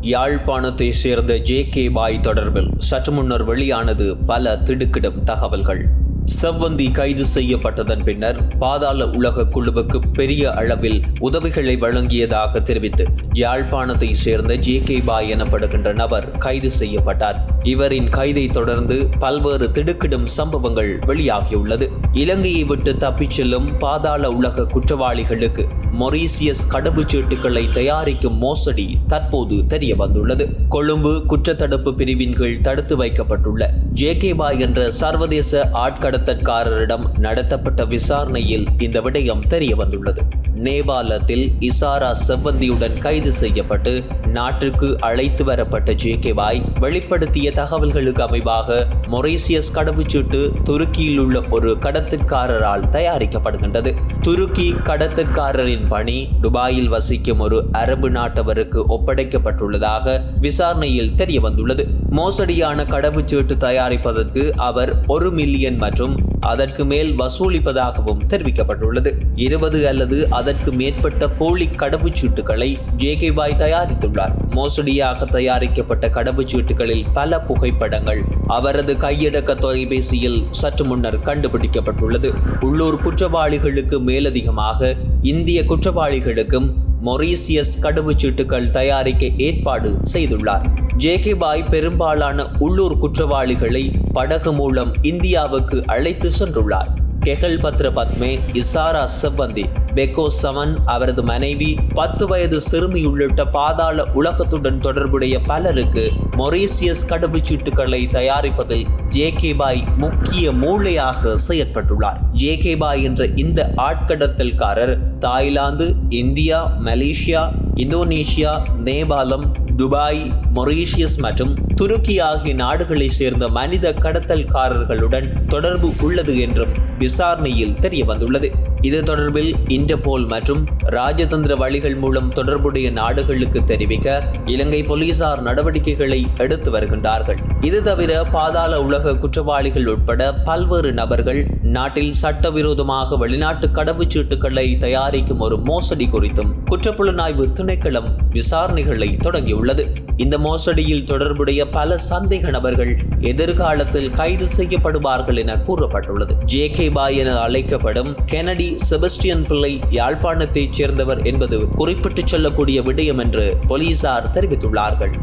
யாழ்ப்பாணத்தை சேர்ந்த J K பாய் தொடர்பில் சற்று முன்னர் வெளியானது பல திடுக்கிடும் தகவல்கள். செவ்வந்தி கைது செய்யப்பட்டதன் பின்னர் பாதாள உலக குழுவுக்கு பெரிய அளவில் உதவிகளை வழங்கியதாக தெரிவித்து யாழ்ப்பாணத்தை சேர்ந்த ஜே கே பாய் எனப்படுகின்ற நபர் கைது செய்யப்பட்டார். இவரின் கைதை தொடர்ந்து பல்வேறு திடுக்கிடும் சம்பவங்கள் வெளியாகியுள்ளது. இலங்கையை விட்டு தப்பிச் செல்லும் பாதாள உலக குற்றவாளிகளுக்கு மொரீசியஸ் கடவுச்சீட்டுகளை தயாரிக்கும் மோசடி தற்போது தெரிய வந்துள்ளது கொழும்பு குற்றத்தடுப்பு பிரிவின் கீழ் தடுத்து வைக்கப்பட்டுள்ள ஜே கே பாய் என்ற சர்வதேச கடத்தற்காரரிடம் நடத்தப்பட்ட விசாரணையில் இந்த விடயம் தெரிய வந்துள்ளது. நேபாளத்தில் இசாரா செவ்வந்தியுடன் கைது செய்யப்பட்டு நாட்டிற்கு அழைத்து வரப்பட்ட ஜே கே வெளிப்படுத்திய தகவல்களுக்கு அமைவாக மொரீசியஸ் கடவுச்சீட்டு துருக்கியில் உள்ள ஒரு கடத்துக்காரரால் தயாரிக்கப்படுகின்றது. துருக்கி கடத்துக்காரரின் பணி துபாயில் வசிக்கும் ஒரு அரபு நாட்டவருக்கு ஒப்படைக்கப்பட்டுள்ளதாக விசாரணையில் தெரிய வந்துள்ளது மோசடியான கடவுச்சீட்டு தயாரிப்பதற்கு அவர் ஒரு மில்லியன் மற்றும் அதற்கு மேல் வசூலிப்பதாகவும் தெரிவிக்கப்பட்டுள்ளது. இருபது அல்லது அதற்கு மேற்பட்ட போலி கடவுச்சீட்டுகளை ஜே கே பாய் தயாரித்துள்ளார். மோசடியாக தயாரிக்கப்பட்ட கடவுச்சீட்டுகளில் பல புகைப்படங்கள் அவரது கையடக்க தொலைபேசியில் சற்று முன்னர் கண்டுபிடிக்கப்பட்டுள்ளது. உள்ளூர் குற்றவாளிகளுக்கு மேலதிகமாக இந்திய குற்றவாளிகளுக்கும் மொரீசியஸ் கடவுச்சீட்டுகள் தயாரிக்க ஏற்பாடு செய்துள்ளார். ஜேகே பாய் பெரும்பாலான உள்ளூர் குற்றவாளிகளை படகு மூலம் இந்தியாவுக்கு அழைத்து சென்றுள்ளார். கெகல் பத்ர பத்மே இசாரா செவ்வந்தி பெக்கோ சமன் அவரது மனைவி பத்து வயது சிறுமி உள்ளிட்ட பாதாள உலகத்துடன் தொடர்புடைய பலருக்கு மொரீசியஸ் கடவுச்சீட்டுகளை தயாரிப்பதில் ஜே கே பாய் முக்கிய மூளையாக செயற்பட்டுள்ளார். ஜே கே பாய் என்ற இந்த ஆட்கடத்தல்காரர் தாய்லாந்து இந்தியா மலேசியா இந்தோனேஷியா நேபாளம் துபாய் மொரீஷியஸ் மற்றும் துருக்கி ஆகிய நாடுகளைச் சேர்ந்த மனித கடத்தல்காரர்களுடன் தொடர்பு உள்ளது என்றும் விசாரணையில் தெரியவந்துள்ளது இது தொடர்பில் இன்டர்போல் மற்றும் ராஜதந்திர வழிகள் மூலம் தொடர்புடைய நாடுகளுக்கு தெரிவிக்க இலங்கை போலீசார் நடவடிக்கைகளை எடுத்து வருகின்றார்கள். இது தவிர பாதாள உலக குற்றவாளிகள் உட்பட பல்வேறு நபர்கள் நாட்டில் சட்டவிரோதமாக வெளிநாட்டு கடவுச்சீட்டுகளை தயாரிக்கும் ஒரு மோசடி குறித்தும் குற்றப்புலனாய்வு திணைக்களம் விசாரணைகளை தொடங்கியுள்ளது. இந்த மோசடியில் தொடர்புடைய பல சந்தேக நபர்கள் எதிர்காலத்தில் கைது செய்யப்படுவார்கள் என கூறப்பட்டுள்ளது. ஜே கே பாய் என அழைக்கப்படும் கெனடி செபஸ்டியன் பிள்ளை யாழ்ப்பாணத்தைச் சேர்ந்தவர் என்பது குறிப்பிட்டுச் சொல்லக்கூடிய விடயம் என்று போலீசார் தெரிவித்துள்ளார்கள்.